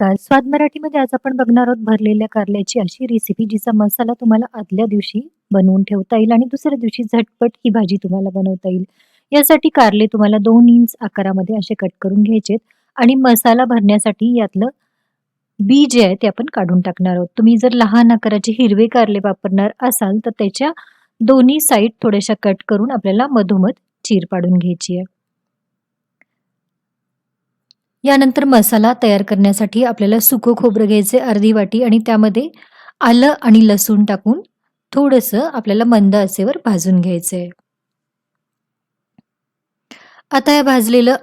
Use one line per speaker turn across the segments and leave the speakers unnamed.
नमस्कार. स्वाद मराठीमध्ये आज आपण बघणार आहोत भरलेल्या कारल्याची अशी रेसिपी जिचा मसाला तुम्हाला आदल्या दिवशी बनवून ठेवता येईल आणि दुसऱ्या दिवशी झटपट ही भाजी तुम्हाला बनवता येईल. यासाठी कारले तुम्हाला दोन इंच आकारामध्ये असे कट करून घ्यायचेत आणि मसाला भरण्यासाठी यातलं बी जे आहे ते आपण काढून टाकणार आहोत. तुम्ही जर लहान आकाराचे हिरवे कारले वापरणार असाल तर त्याच्या दोन्ही साईड थोड्याशा कट करून आपल्याला मधोमध चीर पाडून घ्यायची आहे. यानंतर मसाला तयार करण्यासाठी आपल्याला सुकं खोबरं घ्यायचे अर्धी वाटी आणि त्यामध्ये आलं आणि लसूण टाकून थोडंसं आपल्याला मंद असेवर भाजून घ्यायचंय. आता हे भाजलेलं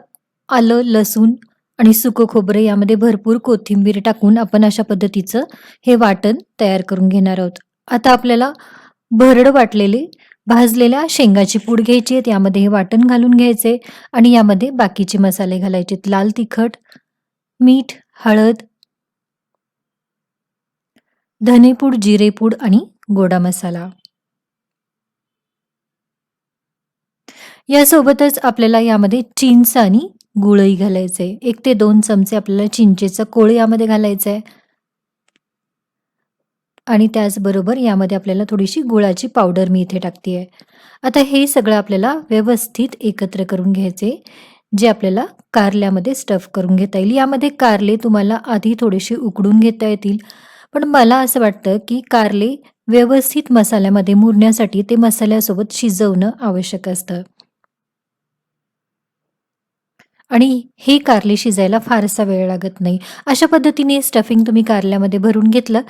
आलं, लसूण आणि सुकं खोबरं यामध्ये भरपूर कोथिंबीर टाकून आपण अशा पद्धतीचं हे वाटण तयार करून घेणार आहोत. आता आपल्याला भरड वाटलेली भाजलेल्या शेंगाची पूड घ्यायची आहे. यामध्ये हे वाटण घालून घ्यायचे आणि यामध्ये बाकीचे मसाले घालायचे लाल तिखट, मीठ, हळद, धनेपूड, जिरेपूड आणि गोडा मसाला. यासोबतच आपल्याला यामध्ये चिंच आणि गूळही घालायचे. एक ते दोन चमचे आपल्याला चिंचेचं कोळ यामध्ये घालायचं आहे. आणि त्याचबरोबर यामध्ये आपल्याला थोडीशी गुळाची पावडर मी इथे टाकते आहे. आता हे सगळं आपल्याला व्यवस्थित एकत्र करून घ्यायचे, जे आपल्याला कारल्यामध्ये स्टफ करून घेता येईल. यामध्ये कारले तुम्हाला आधी थोडेसे उकडून घेता येतील, पण मला असं वाटतं की कारले व्यवस्थित मसाल्यामध्ये मुरण्यासाठी ते मसाल्यासोबत शिजवणं आवश्यक असतं. आणि हे कारले शिजायला फारसा वेळ लागत नाही. अशा पद्धतीने स्टफिंग तुम्ही कारल्यामध्ये भरून घेतलं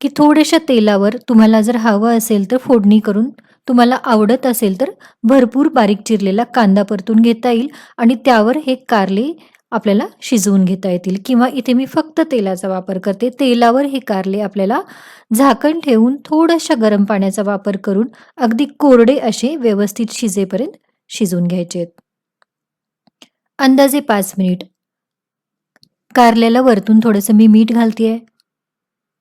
की थोड्याशा तेलावर तुम्हाला जर हवं असेल तर फोडणी करून तुम्हाला आवडत असेल तर भरपूर बारीक चिरलेला कांदा परतून घेता येईल आणि त्यावर हे कारले आपल्याला शिजवून घेता येतील किंवा इथे मी फक्त तेलाचा वापर करते. तेलावर हे कारले आपल्याला झाकण ठेवून थोड्याशा गरम पाण्याचा वापर करून अगदी कोरडे असे व्यवस्थित शिजेपर्यंत शिजवून घ्यायचे आहेत. अंदाजे पाच मिनिट. कारल्याला वरतून थोडंसं मी मीठ घालते आहे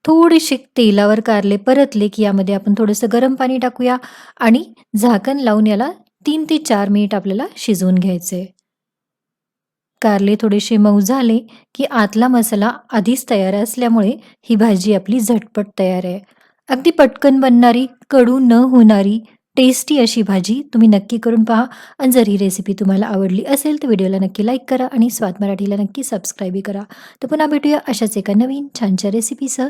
थोडेसे तेलावर कारले परतले की यामध्ये आपण थोडंसं गरम पाणी टाकूया आणि झाकण लावून याला तीन ते चार मिनिट आपल्याला शिजवून घ्यायचे कारले थोडेसे मऊ झाले की आतला मसाला आधीच तयार असल्यामुळे ही भाजी आपली झटपट तयार आहे. अगदी पटकन बनणारी, कडू न होणारी, टेस्टी अशी भाजी तुम्ही नक्की करून पहा आणि जर ही रेसिपी तुम्हाला आवडली असेल तर व्हिडिओला नक्की लाईक करा आणि स्वाद मराठीला नक्की सबस्क्राईबही करा. तर पुन्हा भेटूया अशाच एका नवीन छानशा रेसिपीसह.